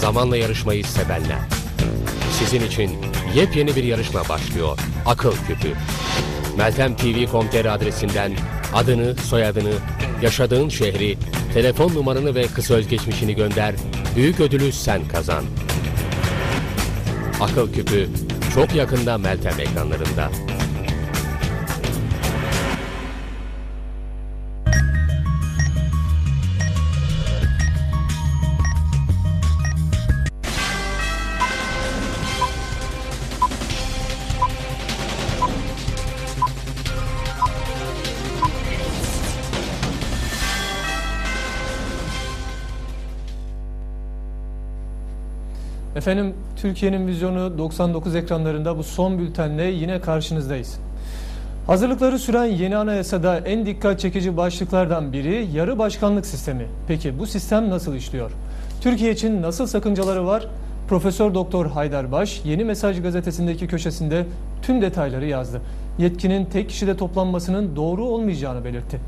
Zamanla yarışmayı sevenler. Sizin için yepyeni bir yarışma başlıyor. Akıl Küpü. Meltem TV.com.tr adresinden adını, soyadını, yaşadığın şehri, telefon numaranı ve kısa özgeçmişini gönder. Büyük ödülü sen kazan. Akıl Küpü çok yakında Meltem ekranlarında. Efendim Türkiye'nin vizyonu 99 ekranlarında bu son bültenle yine karşınızdayız. Hazırlıkları süren yeni anayasada en dikkat çekici başlıklardan biri yarı başkanlık sistemi. Peki bu sistem nasıl işliyor? Türkiye için nasıl sakıncaları var? Profesör Doktor Haydar Baş Yeni Mesaj gazetesindeki köşesinde tüm detayları yazdı. Yetkinin tek kişide toplanmasının doğru olmayacağını belirtti.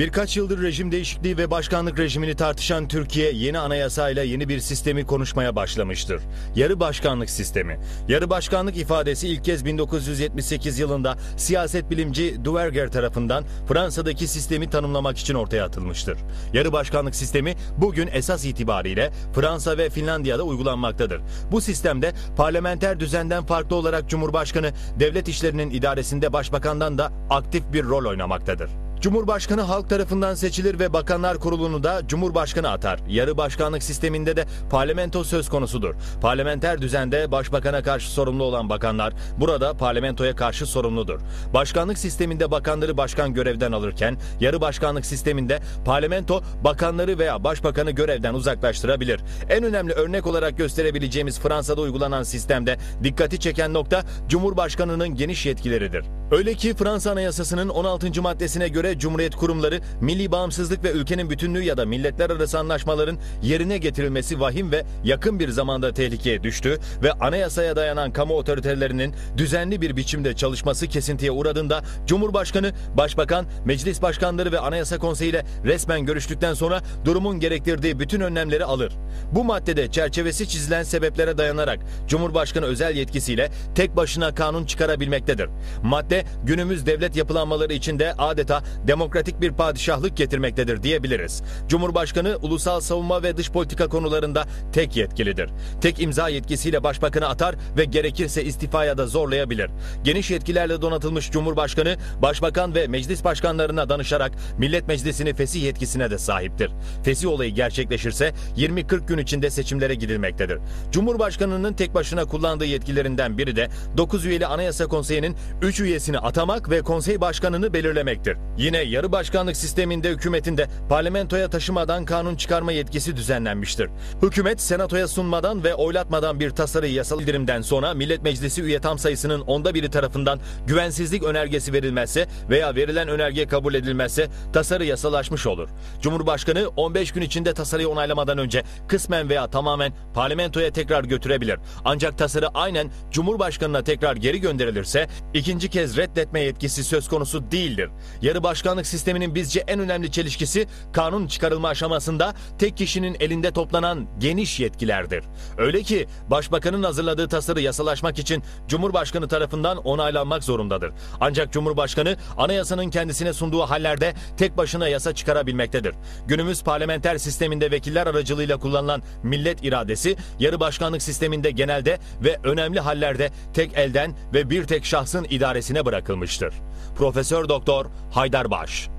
Birkaç yıldır rejim değişikliği ve başkanlık rejimini tartışan Türkiye yeni anayasayla yeni bir sistemi konuşmaya başlamıştır. Yarı başkanlık sistemi. Yarı başkanlık ifadesi ilk kez 1978 yılında siyaset bilimci Duverger tarafından Fransa'daki sistemi tanımlamak için ortaya atılmıştır. Yarı başkanlık sistemi bugün esas itibariyle Fransa ve Finlandiya'da uygulanmaktadır. Bu sistemde parlamenter düzenden farklı olarak Cumhurbaşkanı devlet işlerinin idaresinde başbakandan da aktif bir rol oynamaktadır. Cumhurbaşkanı halk tarafından seçilir ve bakanlar kurulunu da Cumhurbaşkanı atar. Yarı başkanlık sisteminde de parlamento söz konusudur. Parlamenter düzende başbakana karşı sorumlu olan bakanlar burada parlamentoya karşı sorumludur. Başkanlık sisteminde bakanları başkan görevden alırken yarı başkanlık sisteminde parlamento bakanları veya başbakanı görevden uzaklaştırabilir. En önemli örnek olarak gösterebileceğimiz Fransa'da uygulanan sistemde dikkati çeken nokta Cumhurbaşkanının geniş yetkileridir. Öyle ki Fransa Anayasası'nın 16. maddesine göre Cumhuriyet kurumları milli bağımsızlık ve ülkenin bütünlüğü ya da milletler arası anlaşmaların yerine getirilmesi vahim ve yakın bir zamanda tehlikeye düştü ve anayasaya dayanan kamu otoritelerinin düzenli bir biçimde çalışması kesintiye uğradığında Cumhurbaşkanı, Başbakan, Meclis Başkanları ve Anayasa Konseyi ile resmen görüştükten sonra durumun gerektirdiği bütün önlemleri alır. Bu maddede çerçevesi çizilen sebeplere dayanarak Cumhurbaşkanı özel yetkisiyle tek başına kanun çıkarabilmektedir. Madde günümüz devlet yapılanmaları içinde adeta demokratik bir padişahlık getirmektedir diyebiliriz. Cumhurbaşkanı ulusal savunma ve dış politika konularında tek yetkilidir. Tek imza yetkisiyle başbakanı atar ve gerekirse istifaya da zorlayabilir. Geniş yetkilerle donatılmış Cumhurbaşkanı, başbakan ve meclis başkanlarına danışarak Millet Meclisi'ni fesih yetkisine de sahiptir. Fesih olayı gerçekleşirse 20-40 gün içinde seçimlere gidilmektedir. Cumhurbaşkanının tek başına kullandığı yetkilerinden biri de 9 üyeli Anayasa Konseyi'nin 3 üyesini atamak ve konsey başkanını belirlemektir. Yine yarı başkanlık sisteminde hükümetinde parlamentoya taşımadan kanun çıkarma yetkisi düzenlenmiştir. Hükümet senatoya sunmadan ve oylatmadan bir tasarı yasal bildirimden sonra Millet Meclisi üye tam sayısının onda biri tarafından güvensizlik önergesi verilmezse veya verilen önerge kabul edilmezse tasarı yasalaşmış olur. Cumhurbaşkanı 15 gün içinde tasarıyı onaylamadan önce kısmen veya tamamen parlamentoya tekrar götürebilir. Ancak tasarı aynen Cumhurbaşkanına tekrar geri gönderilirse ikinci kez reddetme yetkisi söz konusu değildir. Yarı başkanlık sisteminin bizce en önemli çelişkisi kanun çıkarılma aşamasında tek kişinin elinde toplanan geniş yetkilerdir. Öyle ki başbakanın hazırladığı tasarı yasalaşmak için Cumhurbaşkanı tarafından onaylanmak zorundadır. Ancak Cumhurbaşkanı anayasanın kendisine sunduğu hallerde tek başına yasa çıkarabilmektedir. Günümüz parlamenter sisteminde vekiller aracılığıyla kullanılan millet iradesi yarı başkanlık sisteminde genelde ve önemli hallerde tek elden ve bir tek şahsın idaresine bırakılmıştır. Profesör Doktor Haydar Baş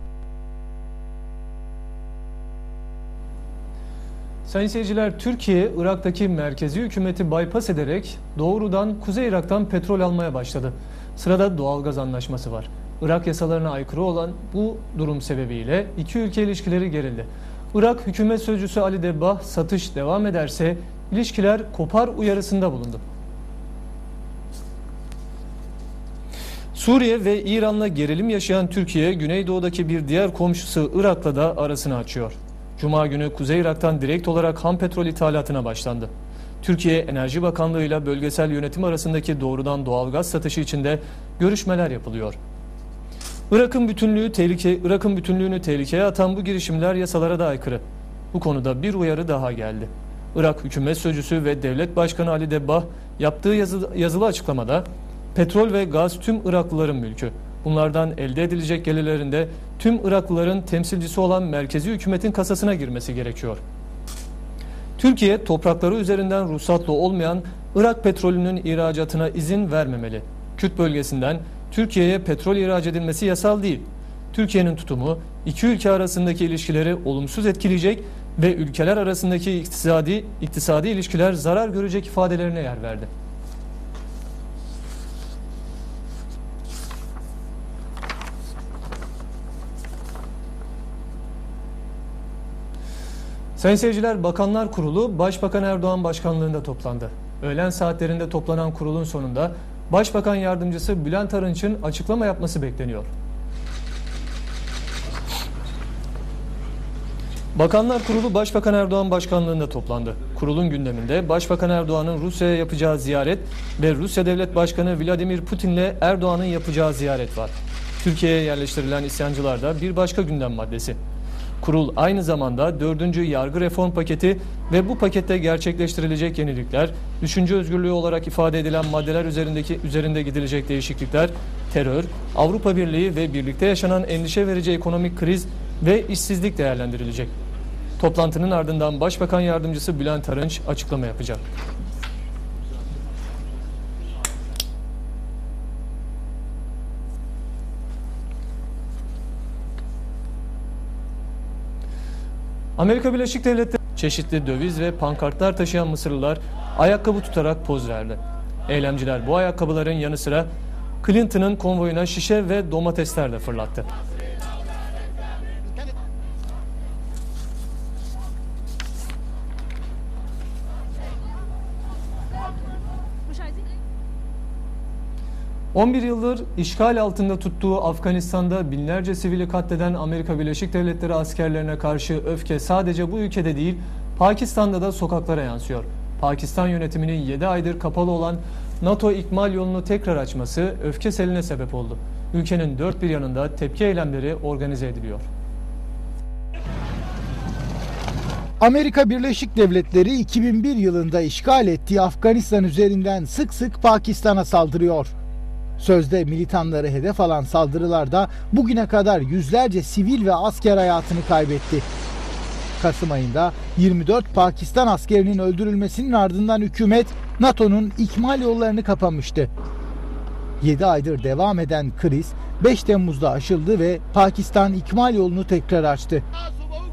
Sayın seyirciler, Türkiye, Irak'taki merkezi hükümeti bypass ederek doğrudan Kuzey Irak'tan petrol almaya başladı. Sırada doğalgaz anlaşması var. Irak yasalarına aykırı olan bu durum sebebiyle iki ülke ilişkileri gerildi. Irak hükümet sözcüsü Ali Debbah satış devam ederse ilişkiler kopar uyarısında bulundu. Suriye ve İran'la gerilim yaşayan Türkiye, Güneydoğu'daki bir diğer komşusu Irak'la da arasını açıyor. Cuma günü Kuzey Irak'tan direkt olarak ham petrol ithalatına başlandı. Türkiye Enerji Bakanlığı ile bölgesel yönetim arasındaki doğrudan doğalgaz satışı için de görüşmeler yapılıyor. Irak'ın bütünlüğü tehlike Irak'ın bütünlüğünü tehlikeye atan bu girişimler yasalara da aykırı. Bu konuda bir uyarı daha geldi. Irak hükümet sözcüsü ve devlet başkanı Ali Debbah yaptığı yazı, yazılı açıklamada petrol ve gaz tüm Iraklıların mülkü. Bunlardan elde edilecek gelirlerinde tüm Iraklıların temsilcisi olan merkezi hükümetin kasasına girmesi gerekiyor. Türkiye toprakları üzerinden ruhsatlı olmayan Irak petrolünün ihracatına izin vermemeli. Kürt bölgesinden Türkiye'ye petrol ihraç edilmesi yasal değil. Türkiye'nin tutumu iki ülke arasındaki ilişkileri olumsuz etkileyecek ve ülkeler arasındaki iktisadi iktisadi ilişkiler zarar görecek ifadelerine yer verdi. Sayın seyirciler, Bakanlar Kurulu Başbakan Erdoğan başkanlığında toplandı. Öğlen saatlerinde toplanan kurulun sonunda Başbakan Yardımcısı Bülent Arınç'ın açıklama yapması bekleniyor. Bakanlar Kurulu Başbakan Erdoğan başkanlığında toplandı. Kurulun gündeminde Başbakan Erdoğan'ın Rusya'ya yapacağı ziyaret ve Rusya Devlet Başkanı Vladimir Putin'le Erdoğan'ın yapacağı ziyaret var. Türkiye'ye yerleştirilen isyancılar da bir başka gündem maddesi. Kurul aynı zamanda 4. yargı reform paketi ve bu pakette gerçekleştirilecek yenilikler, düşünce özgürlüğü olarak ifade edilen maddeler üzerindeki üzerinde gidilecek değişiklikler, terör, Avrupa Birliği ve birlikte yaşanan endişe verici ekonomik kriz ve işsizlik değerlendirilecek. Toplantının ardından Başbakan Yardımcısı Bülent Arınç açıklama yapacak. Amerika Birleşik Devletleri çeşitli döviz ve pankartlar taşıyan Mısırlılar ayakkabı tutarak poz verdi. Eylemciler bu ayakkabıların yanı sıra Clinton'ın konvoyuna şişe ve domatesler de fırlattı. 11 yıldır işgal altında tuttuğu Afganistan'da binlerce sivili katleden Amerika Birleşik Devletleri askerlerine karşı öfke sadece bu ülkede değil, Pakistan'da da sokaklara yansıyor. Pakistan yönetiminin 7 aydır kapalı olan NATO ikmal yolunu tekrar açması öfke seline sebep oldu. Ülkenin dört bir yanında tepki eylemleri organize ediliyor. Amerika Birleşik Devletleri 2001 yılında işgal ettiği Afganistan üzerinden sık sık Pakistan'a saldırıyor. Sözde militanları hedef alan saldırılarda bugüne kadar yüzlerce sivil ve asker hayatını kaybetti. Kasım ayında 24 Pakistan askerinin öldürülmesinin ardından hükümet NATO'nun ikmal yollarını kapamıştı. 7 aydır devam eden kriz 5 Temmuz'da aşıldı ve Pakistan ikmal yolunu tekrar açtı.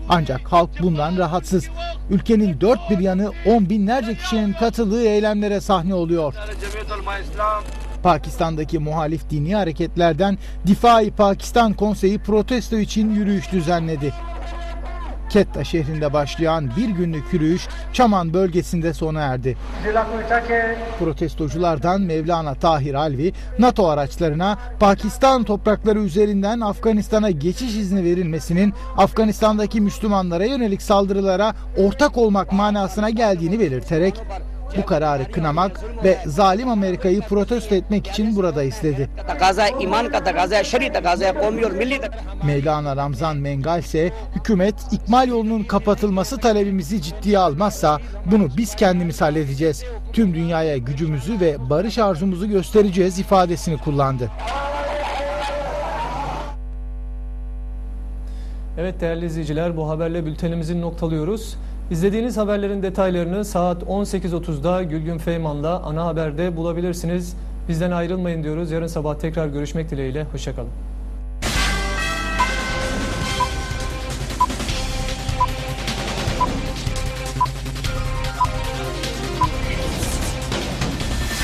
Ancak halk bundan rahatsız. Ülkenin dört bir yanı on binlerce kişinin katıldığı eylemlere sahne oluyor. Pakistan'daki muhalif dini hareketlerden Difai Pakistan Konseyi protesto için yürüyüş düzenledi. Ketta şehrinde başlayan bir günlük yürüyüş Çaman bölgesinde sona erdi. Protestoculardan Mevlana Tahir Alvi, NATO araçlarına Pakistan toprakları üzerinden Afganistan'a geçiş izni verilmesinin Afganistan'daki Müslümanlara yönelik saldırılara ortak olmak manasına geldiğini belirterek bu kararı kınamak ve zalim Amerika'yı protesto etmek için buradayız dedi. Mevlana Ramzan Mengal ise hükümet ikmal yolunun kapatılması talebimizi ciddiye almazsa bunu biz kendimiz halledeceğiz. Tüm dünyaya gücümüzü ve barış arzumuzu göstereceğiz ifadesini kullandı. Evet değerli izleyiciler bu haberle bültenimizi noktalıyoruz. İzlediğiniz haberlerin detaylarını saat 18.30'da Gülgün Feyman'la ana haberde bulabilirsiniz. Bizden ayrılmayın diyoruz. Yarın sabah tekrar görüşmek dileğiyle. Hoşçakalın.